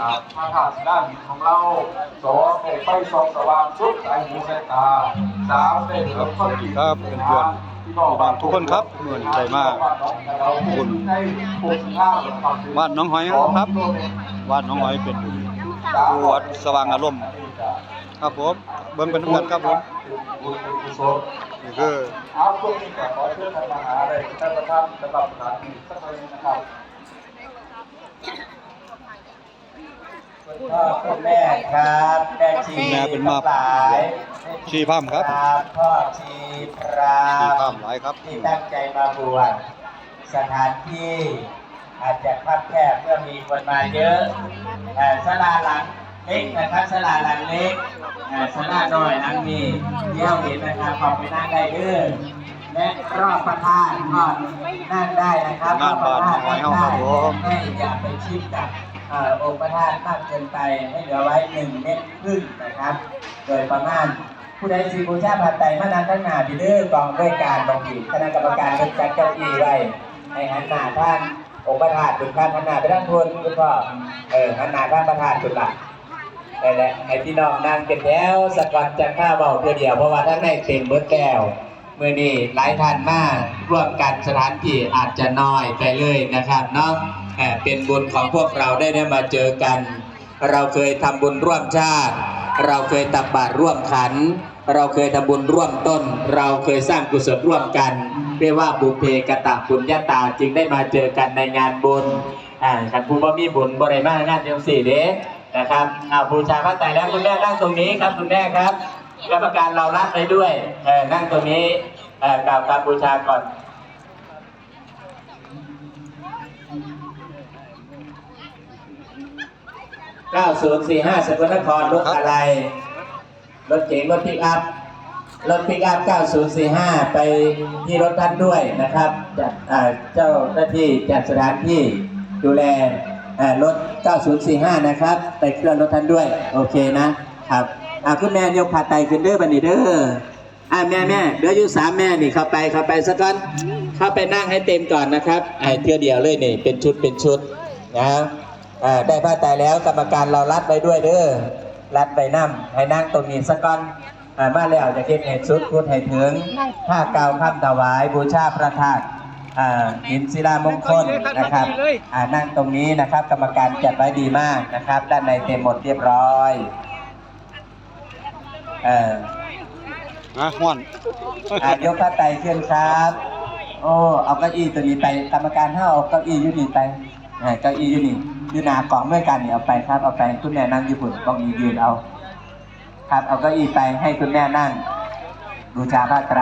อ่าพระธาตุด้านของเราสองได้ไฟส่องสว่างสุดสายหูสายตาสามได้เหลือคนดีครับเพื่อนๆพี่น้องทุกคนครับเมื่อนี้ใจมากขอบคุณบ้านหน้องหอยครับบ้านหน้องหอยเป็นอยู่วัดสว่างอารมณ์ครับผมเบิ่งเป็นเพื่อนครับผมนี่คือเอาพวกนี้ก็ขอเชิญท่านมาหาเลยท่านประธานสำหรับสถานที่สักหน่อยนะครับ คุณ พ่อคุณแม่ครับแม่ชีแม่เป็นมาทั้งหลายชีพามครับพ่อชีพรามชีพามหลายครับที่ตั้งใจมาบวชสถานที่อาจจะคับแคบเมื่อมีคนมาเยอะเอ่อศาลาหลังเล็กนะครับศาลาหลังเล็กเอ่อศาลาน้อยหลังนี้เยี่ยมเห็นนะครับขอบไปนั่งได้เด้อและรอบพระธาตุก็นั่งได้นะครับงานบ้านของไว้เฮาครับผมให้อย่าไปชิดกับเอ่อองค์พระธาตุมากเกินไปให้เหลือไว้หนึ่งเมตรครึ่งนะครับ โดยประมาณผู้ใดสีบูชาผัดไตมานันทั้งหนาดีเด้อกองด้วยการบางทีคณะกรรมการเป็นจัดเก้าอี้ไว้ให้หันหน้าท่านองค์ประธานถึงท่านหันหน้าไปด้านบนคุณพ่อเออหันหน้าท่านประธานจุดละนี่แหละไอ้พี่น้องนั่งเป็นแถวสกัดจะข้าเบาเพื่อเดียวเพราะว่าท่านในเต็มเบิดแก้ว มื่อนี้หลายท่านมาร่วมกันสถานที่อาจจะน้อยไปเลยนะครับเนาะเป็นบุญของพวกเราได้ได้มาเจอกัน เราเคยทำบุญร่วมชาติ เราเคยตักบาตรร่วมขัน เราเคยทำบุญร่วมต้น เราเคยสร้างกุศลร่วมกันเรียกว่าบุพเพกตะปุญญาตาจึงได้มาเจอกันในงานบุญอ่าคันผู้บ่มีบุญบ่ได้มางานเดียวสี่เด้นะครับเอาบูชาพระไตรแล้วคุณแม่นั่งตรงนี้ครับคุณแม่ครับ กรรมการเรารับไปด้วยเออนั่งตรงนี้เออกล่าวคำบูชาก่อน9045สกลนครรถอะไร รถเก๋งรถพิกอัพรถพิกอัพ 9045 ไปที่รถท่านด้วยนะครับจัดเจ้าหน้าที่จัดสถานที่ดูแลอ่ารถ 9045 นะครับ ไปเคลื่อนรถท่านด้วย โอเคนะครับ อ่าคุณแม่ยกผ้าไตขึ้นเด้อบันนี้เด้ออ่าแม่แม่เดี๋ยวอยู่สามแม่นี่เข้าไปเข้าไปสักก่อนเข้าไปนั่งให้เต็มก่อนนะครับไอ้เที่ยวเดียวเลยนี่เป็นชุดเป็นชุดนะอ่าได้ผ้าไตแล้วกรรมการเรารัดไปด้วยเด้อรัดไปนั่ให้นั่งตรงนี้สักก่อนอ่ามาแล้วจะเก็บให้สุดพุดให้ถึงผ้ากาวคำถวายบูชาพระธาตุอ่าหินศิลามงคลนะครับอ่านั่งตรงนี้นะครับ กรรมการจัดไว้ดีมากนะครับ ด้านในเต็มหมดเรียบร้อย เออนะม่วนอ่ายกพระไตรขึ้นครับ โอ้เอาเก้าอี้ตัวนี้ไปกรรมการห้าเอาเก้าอี้อยูนี่ไปอ่าเก้าอี้อยูนี่อยูหนากล่องด้วยกันเนี่ยเอาไปครับเอาไปคุณแม่นั่งญี่ปุ่นกล่องอียืนเอา ครับเอาเก้าอี้ไปให้คุณแม่นั่งบูชาพระไตร